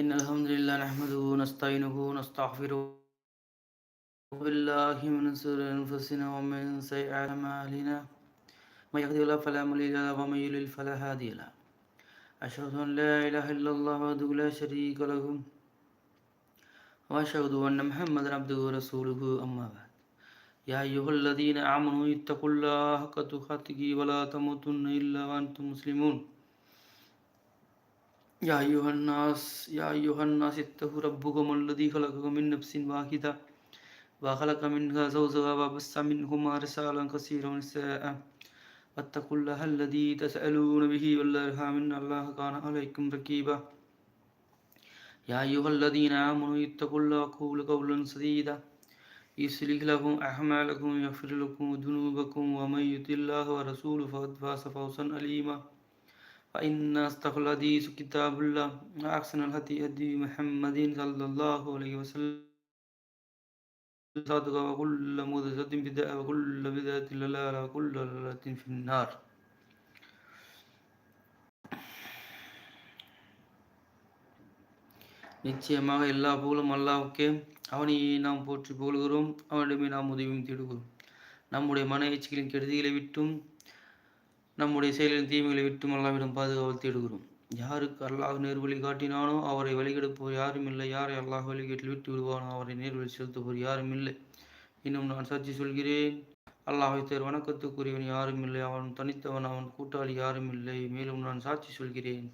إن الحمد لله نحمده ونستعينه ونستغفره. بالله من شرور أنفسنا ومن سيئات أعمالنا. من يهده الله فلا مضل له ومن يضلل فلا هادي له. أشهد أن لا إله إلا الله وحده لا شريك له. وأشهد أن محمدا عبده ورسوله أما بعد. يا أيها الذين آمنوا اتقوا الله حق تقاته ولا تموتن إلا وأنتم مسلمون. يا أيها الناس يا أيها الناس اتقوا ربكم الذي خلقكم من نفس واحدة وخلق منها زوجها وبث منهما رسالا كثيرا ونساء. واتقوا الله الذي تسألون به والأرحام إن الله كان عليكم رقيبا. يا أيها الذين آمنوا اتقوا الله وقولوا قولا سديدا. يصلح لكم أعمالكم ويغفر لكم ذنوبكم ومن يطع الله ورسوله فقد فاز فوزا أليما فإن أصدق الحديث كتاب الله وأحسن الهدي هدي محمد صلى الله عليه وسلم صادق وكل محدثة بدعة وكل بدعة ضلالة وكل ضلالة في النار நிச்சயமாக எல்லா புகழும் அல்லாவுக்கே அவனையே நாம் போற்றி புகழ்கிறோம் அவனிடமே நாம் உதவியும் தேடுகிறோம் நம்முடைய மன எச்சிகளின் கெடுதிகளை விட்டும் நம்முடைய செயலின் தீமைகளை விட்டு அல்லாவிடம் பாதுகாவல் தேடுகிறோம். யாருக்கு அல்லாஹ் நேர்வழி காட்டினானோ அவரை வழிகெடுப்போர் யாரும் இல்லை. யாரை அல்லாஹ் வழிகேட்டில் விட்டு விடுவானோ அவரை நேர்வழி செலுத்துவோர் யாரும் இல்லை. இன்னும் நான் சாட்சி சொல்கிறேன். அல்லாஹை தேர் வணக்கத்துக்குரியவன் யாரும் இல்லை. அவன் தனித்தவன் அவன் கூட்டாளி யாரும் இல்லை. மேலும் நான் சாட்சி சொல்கிறேன்.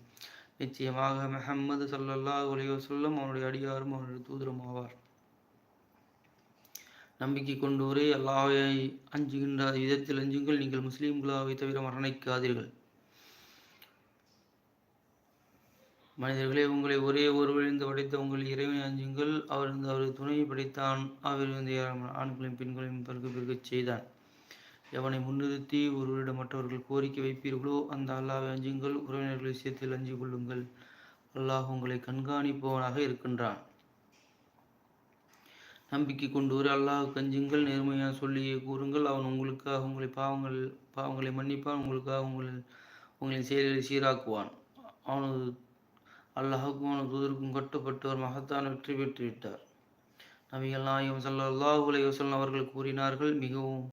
நிச்சயமாக மெஹம்மது சல்லல்லாஹ் உலக சொல்லும் அவனுடைய அடியாரும் அவனுடைய தூதரும் ஆவார். நம்பிக்கை கொண்டோரே அல்லாஹை அஞ்சுகின்ற விதத்தில் அஞ்சுங்கள். நீங்கள் முஸ்லீம்களாவை தவிர மரணிக்காதீர்கள். மனிதர்களே உங்களை ஒரே ஒருவழிந்து படைத்த உங்கள் இறைவனை அஞ்சுங்கள். அவர் இருந்து அவரது துணையை படைத்தான். அவர் இருந்து ஆண்களையும் பெண்களையும் பிறகு பெருகச் செய்தான். எவனை முன்னிறுத்தி ஒருவரிடம் மற்றவர்கள் கோரிக்கை வைப்பீர்களோ அந்த அல்லாவை அஞ்சுங்கள். உறவினர்களை விஷயத்தில் அஞ்சு கொள்ளுங்கள். அல்லாஹ் உங்களை கண்காணிப்பவனாக இருக்கின்றான். நம்பிக்கை கொண்டு அல்லாஹ் கஞ்சுங்கள் நேர்மையாக சொல்லியே கூறுங்கள். அவன் உங்களுக்காக உங்களை பாவங்கள் பாவங்களை மன்னிப்பான். உங்களுக்காக உங்களை உங்களின் செயல்களை சீராக்குவான். அவனது அல்லாஹுக்கும் அவனது தூதருக்கும் கட்டுப்பட்டு ஒரு மகத்தான வெற்றி பெற்று விட்டார். நபிகள் நாயகம் சல்லாஹூ அலைவசல்லம் அவர்கள் கூறினார்கள் மிகவும்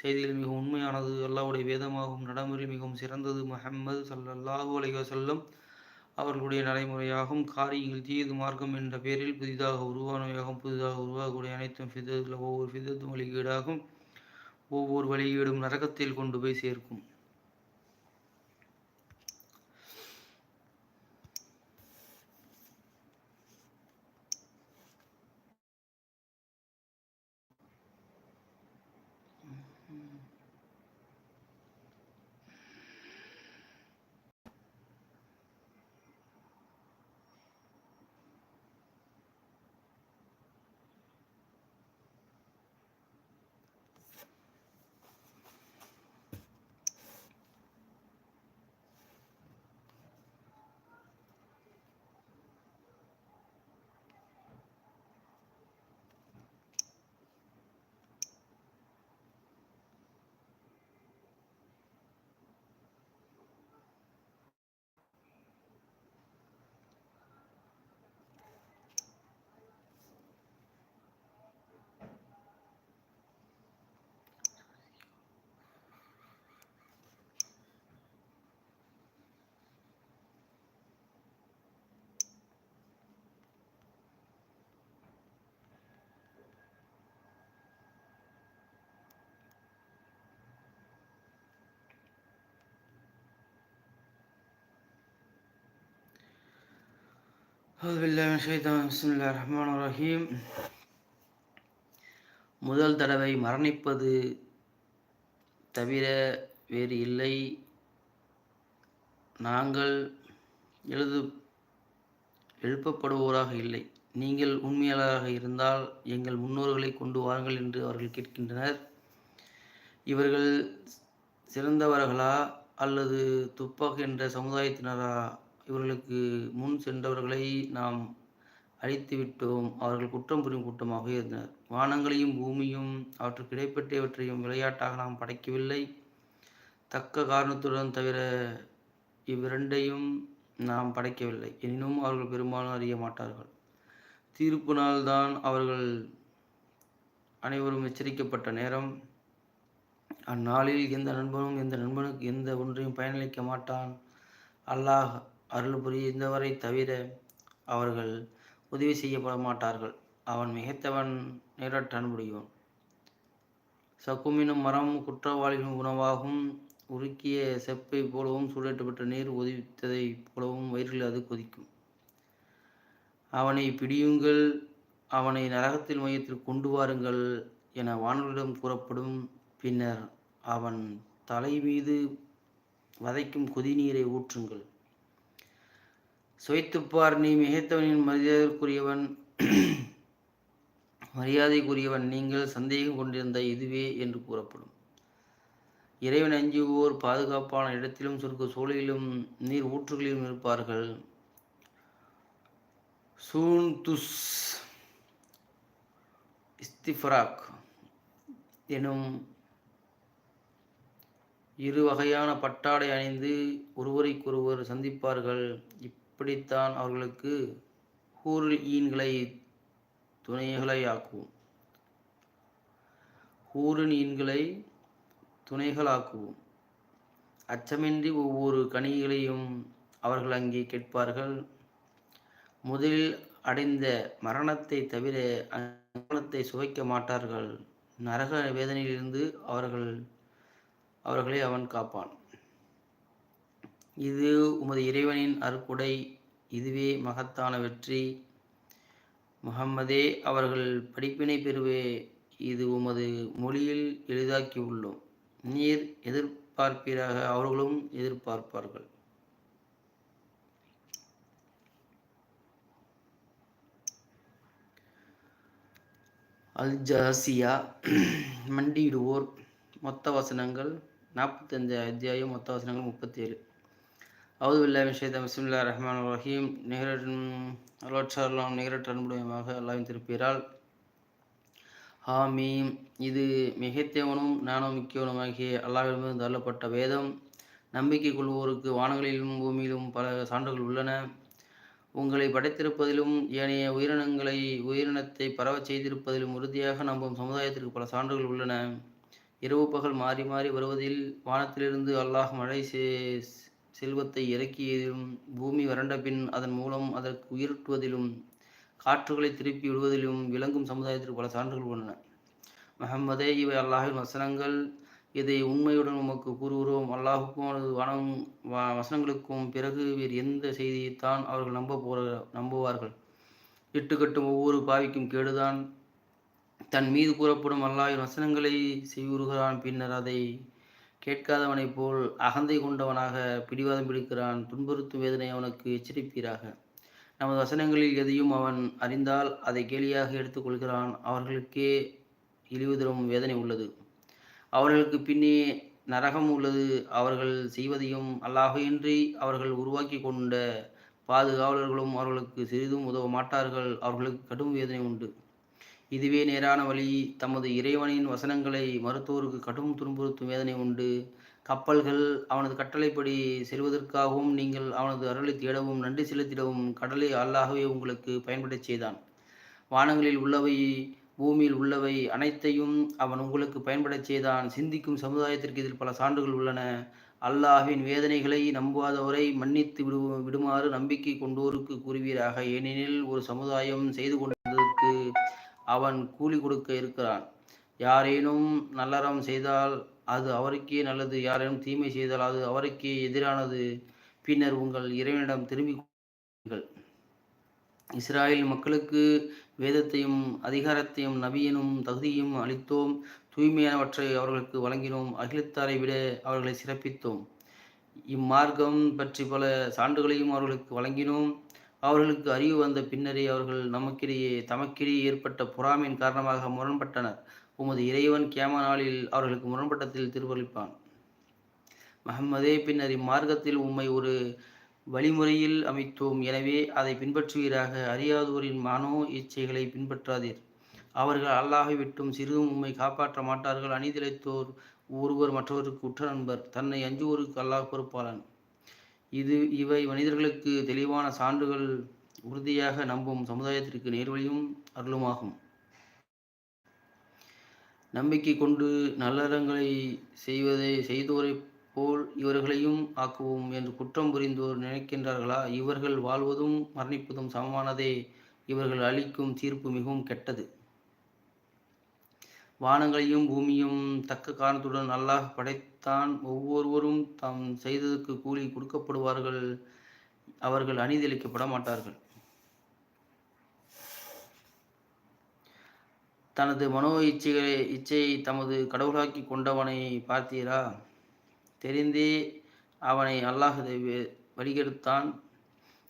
செய்தியில் மிகவும் உண்மையானது. அல்லாவுடைய வேதமாகவும் நடைமுறை மிகவும் சிறந்தது. முஹம்மது சல்லல்லாஹூ அலைவசல்லம் அவர்களுடைய நடைமுறையாகும். காரியங்கள் தீது மார்க்கம் என்ற பெயரில் புதிதாக உருவானவையாகும் புதிதாக உருவாகக்கூடிய அனைத்தும் ஃபிதத்தில் ஒவ்வொரு ஃபிதத்தும் வழிகீடாகும். ஒவ்வொரு வழிகீடும் நரகத்தில் கொண்டு போய் சேர்க்கும். ரஹீம் முதல் தடவை மரணிப்பது தவிர வேறு இல்லை. நாங்கள் எழுது எழுப்பப்படுவோராக இல்லை. நீங்கள் உண்மையாளராக இருந்தால் எங்கள் முன்னோர்களை கொண்டு வாருங்கள் என்று அவர்கள் கேட்கின்றனர். இவர்கள் சிறந்தவர்களா அல்லது துப்பாக் என்ற சமுதாயத்தினரா இவர்களுக்கு முன் சென்றவர்களை நாம் அழித்து விட்டோம் அவர்கள் குற்றம் புரியும் கூட்டமாக இருந்தனர். வானங்களையும் பூமியும் அவற்றுக்கு இடைப்பட்டவற்றையும் விளையாட்டாக நாம் படைக்கவில்லை. தக்க காரணத்துடன் தவிர இவ்விரண்டையும் நாம் படைக்கவில்லை. எனினும் அவர்கள் பெரும்பாலும் அறிய மாட்டார்கள். தீர்ப்பு நாள்தான் அவர்கள் அனைவரும் எச்சரிக்கப்பட்ட நேரம். அந்நாளில் எந்த நண்பனும் எந்த நண்பனுக்கு எந்த ஒன்றையும் பயனளிக்க மாட்டான். அல்லாஹ் அருள் புரிந்தவரை தவிர அவர்கள் உதவி செய்யப்பட மாட்டார்கள் அவன் மிகைத்தவன் நேரற்ற முடியும் சக்குமினும் மரம் குற்றவாளிகளின் உணவாகும். உருக்கிய செப்பை போலவும் சூடேற்றப்பட்ட நீர் ஒதித்ததை போலவும் வயிற்றில் அது கொதிக்கும். அவனை பிடியுங்கள். அவனை நரகத்தில் மையத்தில் கொண்டு வாருங்கள் என வானவர்களிடம் கூறப்படும். பின்னர் அவன் தலை மீது வதைக்கும் கொதிநீரை ஊற்றுங்கள். சுவைத்துப்பார் நீ மிகைத்தவனின் மரியாதைக்குரியவன் மரியாதைக்குரியவன். நீங்கள் சந்தேகம் கொண்டிருந்த இதுவே என்று கூறப்படும். இறைவன் அஞ்சுவோர் பாதுகாப்பான இடத்திலும் சுருக்க சூழலிலும் நீர் ஊற்றுகளிலும் இருப்பார்கள். சூன் துஸ் இஸ்திஃபராக் எனும் இரு வகையான பட்டாடை அணிந்து ஒருவரைக்கொருவர் சந்திப்பார்கள். இப்படித்தான் அவர்களுக்கு ஹூரில் ஈன்களை துணைகளை ஆக்குவோம் ஹூரின் ஈன்களை துணைகளாக்குவோம். அச்சமின்றி ஒவ்வொரு கனிகளையும் அவர்கள் அங்கே கேட்பார்கள். முதலில் அடைந்த மரணத்தை தவிர மரணத்தை சுவைக்க மாட்டார்கள். நரக வேதனையிலிருந்து அவர்கள் அவர்களை அவன் காப்பான். இது உமது இறைவனின் அருக்குடை இதுவே மகத்தான வெற்றி. முகம்மதே அவர்கள் படிப்பினை பெறுவே இது உமது மொழியில் எளிதாக்கி உள்ளோம் நீர் எதிர்பார்ப்பீராக அவர்களும் எதிர்பார்ப்பார்கள். அல் ஜாசியா மண்டியிடுவோர். மொத்த வசனங்கள் நாற்பத்தஞ்சு அத்தியாயம் மொத்த வசனங்கள் முப்பத்தி ஏழு அவுதுல்லா விஷயத்த பிஸ்மில்லா ரஹ்மான் ரஹீம். நிகரன் அலோட்சாலாம் நிகரற்ற அன்புடையமாக அல்லாவின் திருப்பியரால் ஹாமீம் இது மிகைத்தேவனும் நானும் மிக்கவனுமாகிய அல்லாவிடமிருந்து தள்ளப்பட்ட வேதம். நம்பிக்கை கொள்வோருக்கு வானங்களிலும் பூமியிலும் பல சான்றுகள் உள்ளன. உங்களை படைத்திருப்பதிலும் ஏனைய உயிரினங்களை உயிரினத்தை பரவச் செய்திருப்பதிலும் உறுதியாக நம்பும் சமுதாயத்திற்கு பல சான்றுகள் உள்ளன. இரவு பகல் மாறி மாறி வருவதில் வானத்திலிருந்து அல்லாஹ் மழை செல்வத்தை இறக்கியதிலும் பூமி வறண்ட பின் அதன் மூலம் அதற்கு உயிரூட்டுவதிலும் காற்றுகளை திருப்பி விடுவதிலும் விளங்கும் சமுதாயத்திற்கு பல சான்றுகள் உள்ளன. மஹம்மதே இவை அல்லாஹின் வசனங்கள். இதை உண்மையுடன் உமக்கு கூறுகிறோம். அல்லாஹுக்கும் அல்லது வனம் வசனங்களுக்கும் பிறகு வேறு எந்த செய்தியைத்தான் அவர்கள் நம்ப போற நம்புவார்கள். இட்டுக்கட்டும் ஒவ்வொரு பாவிக்கும் கேடுதான். தன் மீது கூறப்படும் அல்லாஹின் வசனங்களை செய்யுறுகிறான் பின்னர் அதை கேட்காதவனைப் போல் அகந்தை கொண்டவனாக பிடிவாதம் பிடிக்கிறான். துன்புறுத்தும் வேதனை அவனுக்கு எச்சரிப்பீராக. நமது வசனங்களில் எதையும் அவன் அறிந்தால் அதை கேலியாக எடுத்துக்கொள்கிறான் அவர்களுக்கே இழிவு தரும் வேதனை உள்ளது. அவர்களுக்கு பின்னே நரகம் உள்ளது. அவர்கள் செய்வதையும் அல்லாஹையின்றி அவர்கள் உருவாக்கி கொண்ட பாதுகாவலர்களும் அவர்களுக்கு சிறிதும் உதவ மாட்டார்கள். அவர்களுக்கு கடும் வேதனை உண்டு. இதுவே நேரான வழி. தமது இறைவனின் வசனங்களை மருத்துவருக்கு கடும் துன்புறுத்தும் வேதனை உண்டு. கப்பல்கள் அவனது கட்டளைப்படி செல்வதற்காகவும் நீங்கள் அவனது அருளை தேடவும் நன்றி செலுத்திடவும் கடலை அல்லாகவே உங்களுக்கு பயன்படச் செய்தான். வானங்களில் உள்ளவை பூமியில் உள்ளவை அனைத்தையும் அவன் உங்களுக்கு பயன்படச் செய்தான். சிந்திக்கும் சமுதாயத்திற்கு இதில் பல சான்றுகள் உள்ளன. அல்லாஹின் வேதனைகளை நம்புவாதவரை மன்னித்து விடு விடுமாறு நம்பிக்கை கொண்டோருக்கு கூறுவீராக. ஏனெனில் ஒரு சமுதாயம் செய்து கொண்டதற்கு அவன் கூலி கொடுக்க இருக்கிறான். யாரேனும் நல்லறம் செய்தால் அது அவருக்கே நல்லது. யாரேனும் தீமை செய்தால் அது அவருக்கே எதிரானது. பின்னர் உங்கள் இறைவனிடம் திரும்பி இஸ்ராயல் மக்களுக்கு வேதத்தையும் அதிகாரத்தையும் நபியனும் தகுதியும் அளித்தோம். தூய்மையானவற்றை அவர்களுக்கு வழங்கினோம். அகிலத்தாரை விட அவர்களை சிறப்பித்தோம். இம்மார்க்கம் பற்றி பல சான்றுகளையும் அவர்களுக்கு வழங்கினோம். அவர்களுக்கு அறிவு வந்த பின்னரே அவர்கள் நமக்கிடையே தமக்கிடையே ஏற்பட்ட பொறாமையின் காரணமாக முரண்பட்டனர். உமது இறைவன் கேம நாளில் அவர்களுக்கு முரண்பட்டத்தில் திருவளிப்பான் மஹம்மதே பின்னர் இம்மார்க்கத்தில் உம்மை ஒரு வழிமுறையில் அமைத்தோம். எனவே அதை பின்பற்றுவீராக. அறியாதோரின் மனோ இச்சைகளை பின்பற்றாதீர். அவர்கள் அல்லாஹை விட்டும் சிறிதும் உம்மை காப்பாற்ற மாட்டார்கள். அணிதிலைத்தோர் ஒருவர் மற்றவருக்கு உற்ற நண்பர். தன்னை அஞ்சுவோருக்கு அல்லாஹ் பொறுப்பாளன். இது இவை மனிதர்களுக்கு தெளிவான சான்றுகள் உறுதியாக நம்பும் சமுதாயத்திற்கு நேர்வழியும் அருளுமாகும். நம்பிக்கை கொண்டு நல்லறங்களை செய்வதை செய்தோரை போல் இவர்களையும் ஆக்குவோம் என்று குற்றம் புரிந்தோர் நினைக்கின்றார்களா? இவர்கள் வாழ்வதும் மரணிப்பதும் சமமானதே. இவர்கள் அளிக்கும் தீர்ப்பு மிகவும் கெட்டது. வானங்களையும் பூமியும் தக்க காரணத்துடன் அல்லாஹ் தான் ஒவ்வொருவரும் தாம் செய்ததற்கு கூலி கொடுக்கப்படுவார்கள். அவர்கள் அநீதியளிக்கப்பட மாட்டார்கள். தனது மனோ இச்சைகளை இச்சையை தமது கடவுளாக்கி கொண்டவனை பார்த்தீரா? தெரிந்தே அவனை அல்லாஹ் வழிகெடுத்தான்.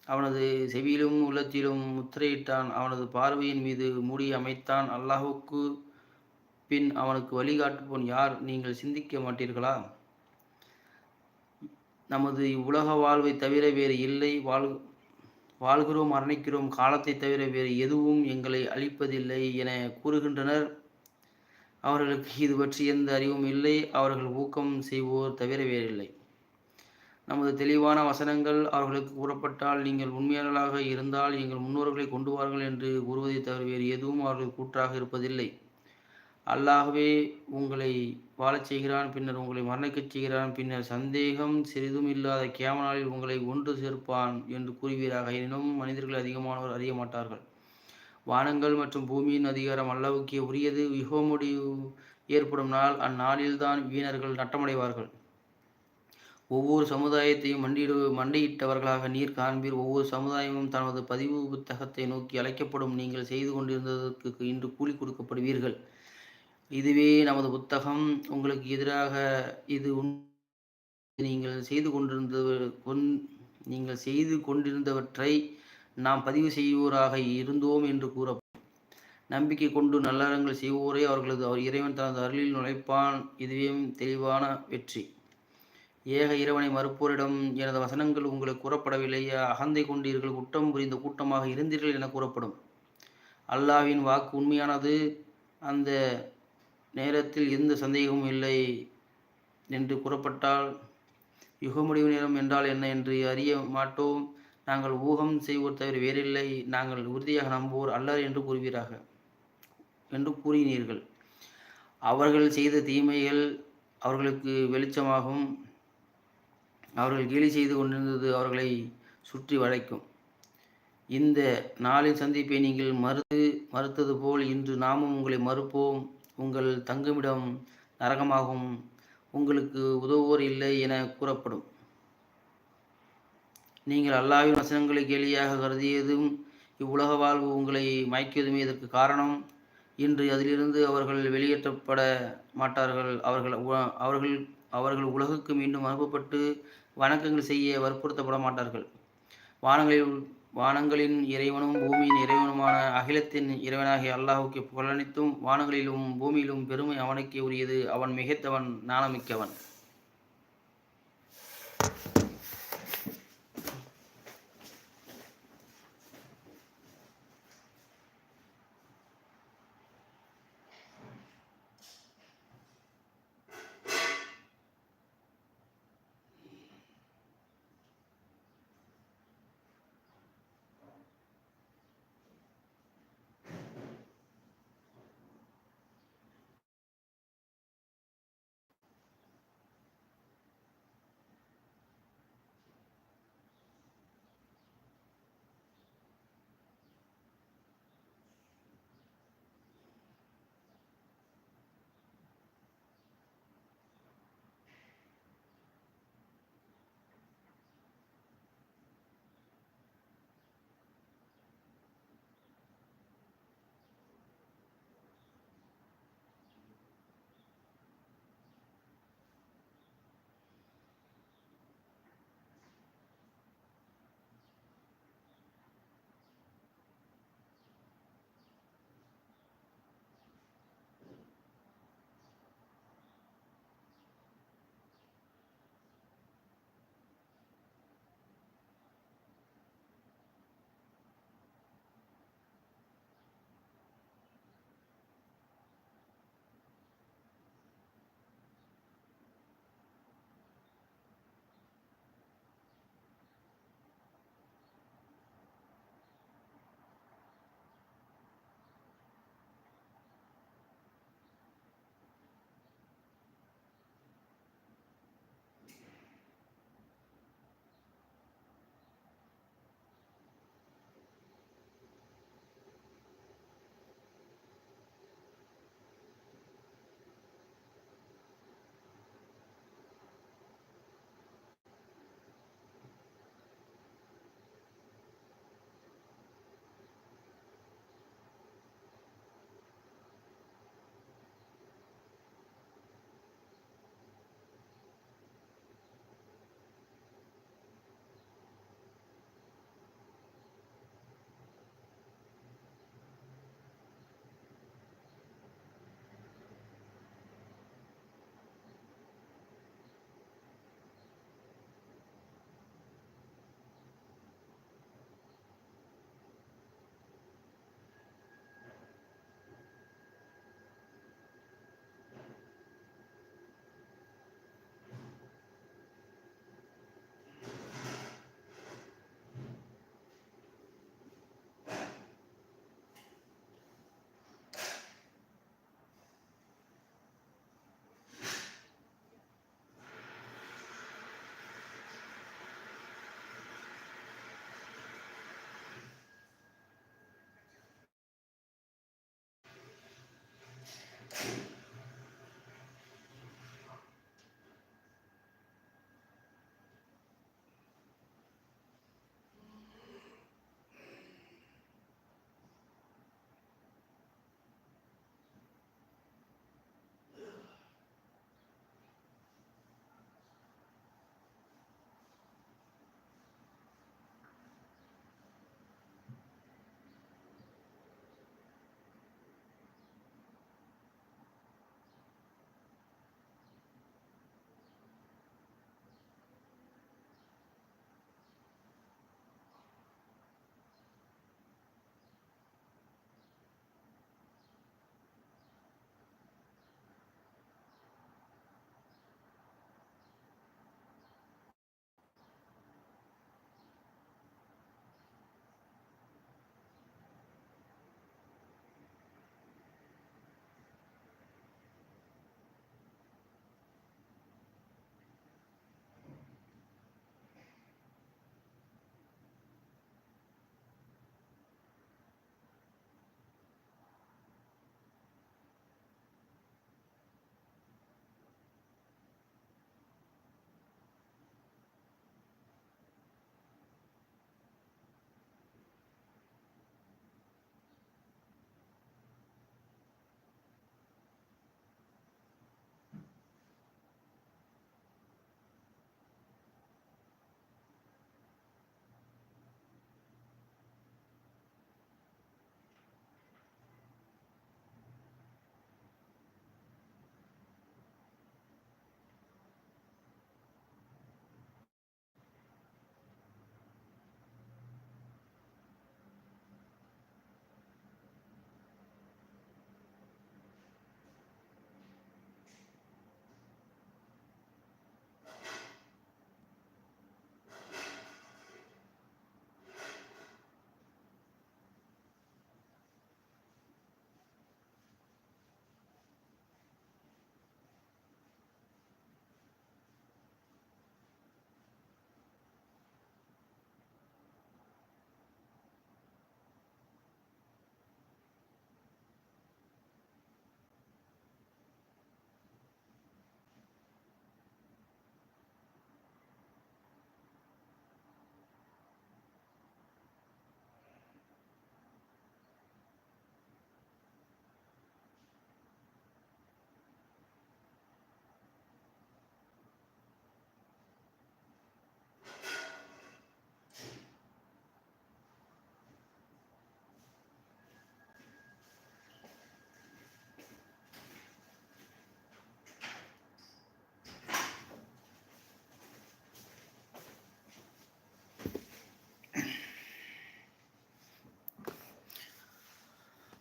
அவனது செவியிலும் உள்ளத்திலும் முத்திரையிட்டான். அவனது பார்வையின் மீது மூடி அமைத்தான். அல்லாஹுக்கு பின் அவனுக்கு வழிகாட்டுப்போன் யார் நீங்கள் சிந்திக்க மாட்டீர்களா? நமது இவ்வுலக வாழ்வை தவிர வேறு இல்லை. வாழ் வாழ்கிறோம் மரணிக்கிறோம் காலத்தை தவிர வேறு எதுவும் எங்களை அழிப்பதில்லை என கூறுகின்றனர். அவர்களுக்கு இது பற்றி எந்த அறிவும் இல்லை. அவர்கள் ஊக்கம் செய்வோர் தவிர வேறில்லை. நமது தெளிவான வசனங்கள் அவர்களுக்கு கூறப்பட்டால் நீங்கள் உண்மையாளர்களாக இருந்தால் எங்கள் முன்னோர்களை கொண்டு வார்கள் என்று கூறுவதை தவிர வேறு எதுவும் அவர்கள் கூற்றாக இருப்பதில்லை. அல்லாகவே உங்களை வாழச் செய்கிறான் பின்னர் உங்களை மரணிக்கச் செய்கிறான் பின்னர் சந்தேகம் சிறிதும் இல்லாத கேமனாலில் உங்களை ஒன்று சேர்ப்பான் என்று கூறுவீராக. எனினும் மனிதர்கள் அதிகமானவர் அறிய மாட்டார்கள். வானங்கள் மற்றும் பூமியின் அதிகாரம் அல்லாவுக்கே உரியது. யுக ஏற்படும் நாள் அந்நாளில்தான் வீணர்கள் நட்டமடைவார்கள். ஒவ்வொரு சமுதாயத்தையும் மண்டியிடு மண்டியிட்டவர்களாக நீர் காண்பீர். ஒவ்வொரு சமுதாயமும் தனது பதிவு புத்தகத்தை நோக்கி அழைக்கப்படும் நீங்கள் செய்து கொண்டிருந்ததற்கு இன்று கூலி கொடுக்கப்படுவீர்கள். இதுவே நமது புத்தகம். உங்களுக்கு எதிராக இது நீங்கள் செய்து கொண்டிருந்த கொன் நீங்கள் செய்து கொண்டிருந்தவற்றை நாம் பதிவு செய்வோராக இருந்தோம் என்று கூற நம்பிக்கை கொண்டு நல்லறங்கள் செய்வோரே அவர்களது அவர் இறைவன் தனது அருளில் நுழைப்பான். இதுவே தெளிவான வெற்றி. ஏக இறைவனை மறுப்போரிடம் எனது வசனங்கள் உங்களுக்கு கூறப்படவில்லையா அகந்தை கொண்டீர்கள். குற்றம் புரிந்த கூட்டமாக இருந்தீர்கள் என கூறப்படும். அல்லாவின் வாக்கு உண்மையானது. அந்த நேரத்தில் எந்த சந்தேகமும் இல்லை என்று கூறப்பட்டால் யுக முடிவு நேரம் என்றால் என்ன என்று அறிய மாட்டோம். நாங்கள் ஊகம் செய்வோர் தவிர வேறில்லை. நாங்கள் உறுதியாக நம்புவோர் அல்லர் என்று கூறுவீராக என்று கூறினீர்கள். அவர்கள் செய்த தீமைகள் அவர்களுக்கு வெளிச்சமாகும். அவர்கள் கேலி செய்து கொண்டிருந்தது அவர்களை சுற்றி வளைக்கும். இந்த நாளின் சந்திப்பை நீங்கள் மறுத்து மறுத்தது போல் இன்று நாமும் உங்களை மறுப்போம். உங்கள் தங்குமிடம் நரகமாகும் உங்களுக்கு உதவுவோர் இல்லை என கூறப்படும். நீங்கள் அல்லாவின் வசனங்களை கேலியாக கருதியதும் இவ்வுலக வாழ்வு உங்களை மயக்கியதுமே இதற்கு காரணம். இன்று அதிலிருந்து அவர்கள் வெளியேற்றப்பட மாட்டார்கள். அவர்கள் அவர்கள் அவர்கள் உலகுக்கு மீண்டும் அனுப்பப்பட்டு வணக்கங்கள் செய்ய வற்புறுத்தப்பட மாட்டார்கள். வானங்களில் வானங்களின் இறைவனும் பூமியின் இறைவனுமான அகிலத்தின் இறைவனாகிய அல்லாஹுக்கு புகழனைத்தும் வானங்களிலும் பூமியிலும் பெருமை அவனுக்கே உரியது. அவன் மிகைத்தவன் நாணமிக்கவன்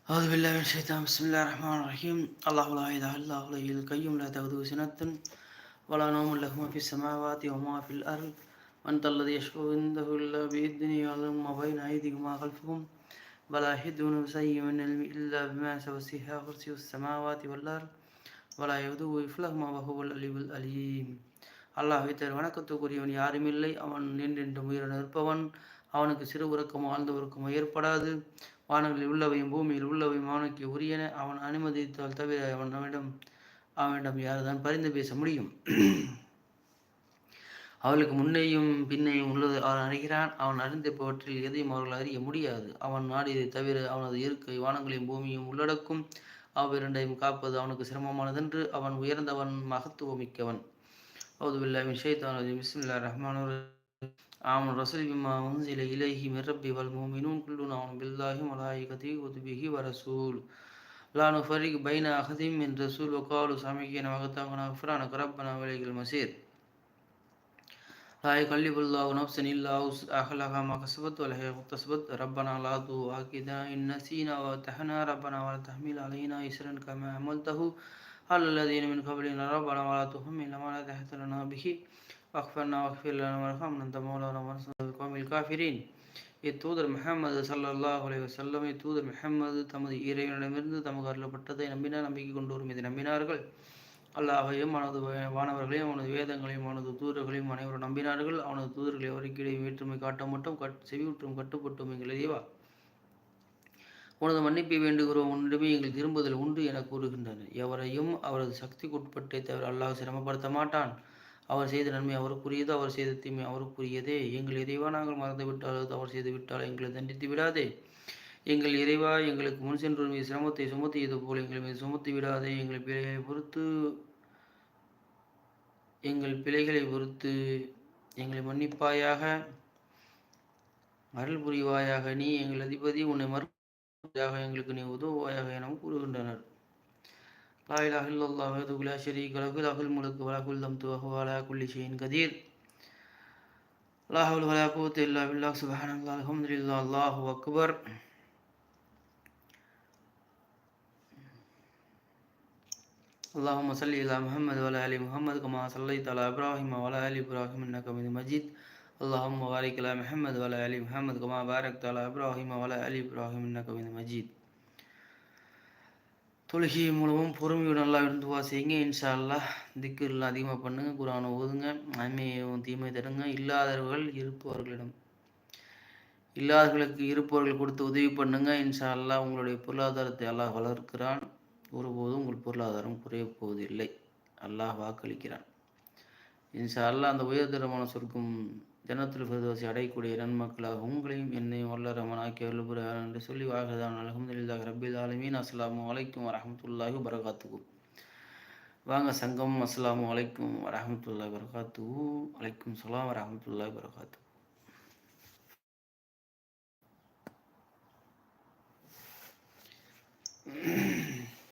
أعوذ بالله من الشيطان بسم الله الرحمن الرحيم الله لا إله إلا هو الحي القيوم لا تأخذه سنة ولا نوم له ما في السماوات وما في الأرض من ذا الذي يشفع عنده إلا بإذنه يعلم ما بين أيديهم وما خلفهم ولا يحدون بشيء من العلم إلا بما وسع كرسي السماوات والأرض ولا يؤوده حفظهما وهو العلي العليم அல்லாஹ் தர் வணக்கத்துக்குரியவன் யாரும் இல்லை அவன் நின்றென்றும் உயிரிழ நிற்பவன் அவனுக்கு சிறு உறக்கமோ ஆழ்ந்த உறக்கமோ ஏற்படாது வானங்களில் உள்ளவையும் பூமியில் உள்ளவையும் அவனுக்கு உரியன. அவன் அனுமதித்தால் தவிர அவனிடம் அவனிடம் யார்தான் பரிந்து பேச முடியும்? அவளுக்கு முன்னேயும் பின்னையும் உள்ளது அவன் அறிகிறான். அவன் அறிந்திருப்பவற்றில் எதையும் அவர்கள் அறிய முடியாது. அவன் நாடியதை தவிர அவனது இருக்கை வானங்களையும் பூமியும் உள்ளடக்கும். அவ்விரண்டையும் காப்பது அவனுக்கு சிரமமானதென்று அவன் உயர்ந்தவன் மகத்துவமிக்கவன். அவுது பில்லாமின் பிஸ்மில்லா ரஹ்மான் عام الرسل بما انزل الیہ من رب والمومنون کلنا آمن باللہ ملائکتی کتبہ ورسول. لا نفرق بین احد من رسول. وقالوا سمعنا وطعنا غفرانك ربنا ولیک المصیر لا يكلف الله نفسا الا وسعها. ما كسبت ولا يكسبت ربنا لا تؤاخذنا ان نسينا وتحنا ربنا ولا تحمل علينا اسرا كما حملته. على الذين من قبلنا ربنا ولا تحملنا ما لا تحت لنا به அஃபர்னா அஃபில்லான வர்ஹம் நந்த மௌலான மனசுமில் காஃபிரின் இத்தூதர் முஹம்மது சல்லாஹ் அலி வசல்லம் இத்தூதர் முஹம்மது தமது இறைவனிடமிருந்து தமக்கு அருளப்பட்டதை நம்பினார் நம்பிக்கை கொண்டு வரும் இதை நம்பினார்கள் அல்லாஹையும் அவனது வானவர்களையும் அவனது வேதங்களையும் அவனது தூதர்களையும் அனைவரும் நம்பினார்கள் அவனது தூதர்களை அவருக்கிடையே வேற்றுமை காட்ட மட்டும் கட் செவியுற்றும் கட்டுப்பட்டும் எங்கள் இறைவா உனது மன்னிப்பை வேண்டுகிறோம். உன்னிடமே எங்கள் திரும்புதல் உண்டு என கூறுகின்றனர் எவரையும் அவரது சக்திக்குட்பட்டே தவிர அல்லாஹ் சிரமப்படுத்த மாட்டான். அவர் செய்த நன்மை அவருக்குரியது அவர் செய்த தீமை அவருக்குரியதே. எங்கள் இறைவா நாங்கள் மறந்து விட்டால் அவர் செய்து விட்டால் எங்களை தண்டித்து விடாதே. எங்கள் இறைவா எங்களுக்கு முன் சென்று மீது சிரமத்தை சுமத்தியது போல் எங்கள் மீது சுமத்தி விடாதே. எங்கள் பிழையை பொறுத்து எங்கள் பிழைகளை பொறுத்து எங்களை மன்னிப்பாயாக அருள் புரிவாயாக நீ எங்கள் அதிபதி உன்னை மறு யாகங்களுக்கு நீ உதவுவாயாக எனவும் கூறுகின்றனர் லாயிலா இல்லல்லாஹ் துகுலா ஷரீக் லகு லகுல் முலுக்கு வலகுல் தம் துவஹு அலா குல்லி ஷையின் கதீர் லாஹுல் வலா கூத்து இல்லா பில்லா சுபஹானல்லா அல்ஹம்துலில்லா அல்லாஹு அக்பர் اللهم صل على محمد وعلى ال محمد كما صليت على إبراهيم وعلى ال إبراهيم انك حميد مجيد اللهم بارك على محمد وعلى آل محمد كما باركت على إبراهيم وعلى آل إبراهيم إنك حميد مجيد தொழுகை மூலமும் பொறுமையுடன் நல்லா இருந்து வா செய்யுங்க இன்ஷா அல்லா திக்கர்லாம் அதிகமாக பண்ணுங்க குரானை ஓதுங்க நன்மையும் தீமை தருங்க இல்லாதவர்கள் இருப்பவர்களிடம் இல்லாதவர்களுக்கு இருப்பவர்கள் கொடுத்து உதவி பண்ணுங்க இன்ஷா அல்லா உங்களுடைய பொருளாதாரத்தை அல்லாஹ் வளர்க்கிறான் ஒருபோதும் உங்கள் பொருளாதாரம் குறைய போவதில்லை அல்லாஹ் வாக்களிக்கிறான் இன்ஷா அல்லா அந்த உயர்தரமான சொர்க்கம் ஜனத்தில் பிரதோசி அடையக்கூடிய நன்மக்களாக உங்களையும் என்னையும் வல்லரமன் ஆக்கி என்று சொல்லி வாகதான் அலகம்துல்லாஹ் ரபில் ஆலமீன். அஸ்லாம் வலைக்கும் வரமத்துல்லாஹி வரகாத்துக்கும் வாங்க சங்கம் அஸ்லாம் வலைக்கும் வரமத்துல்லாஹி வரகாத்து வலைக்கும் சலாம் வரமத்துல்லாஹி வரகாத்து Mm-hmm.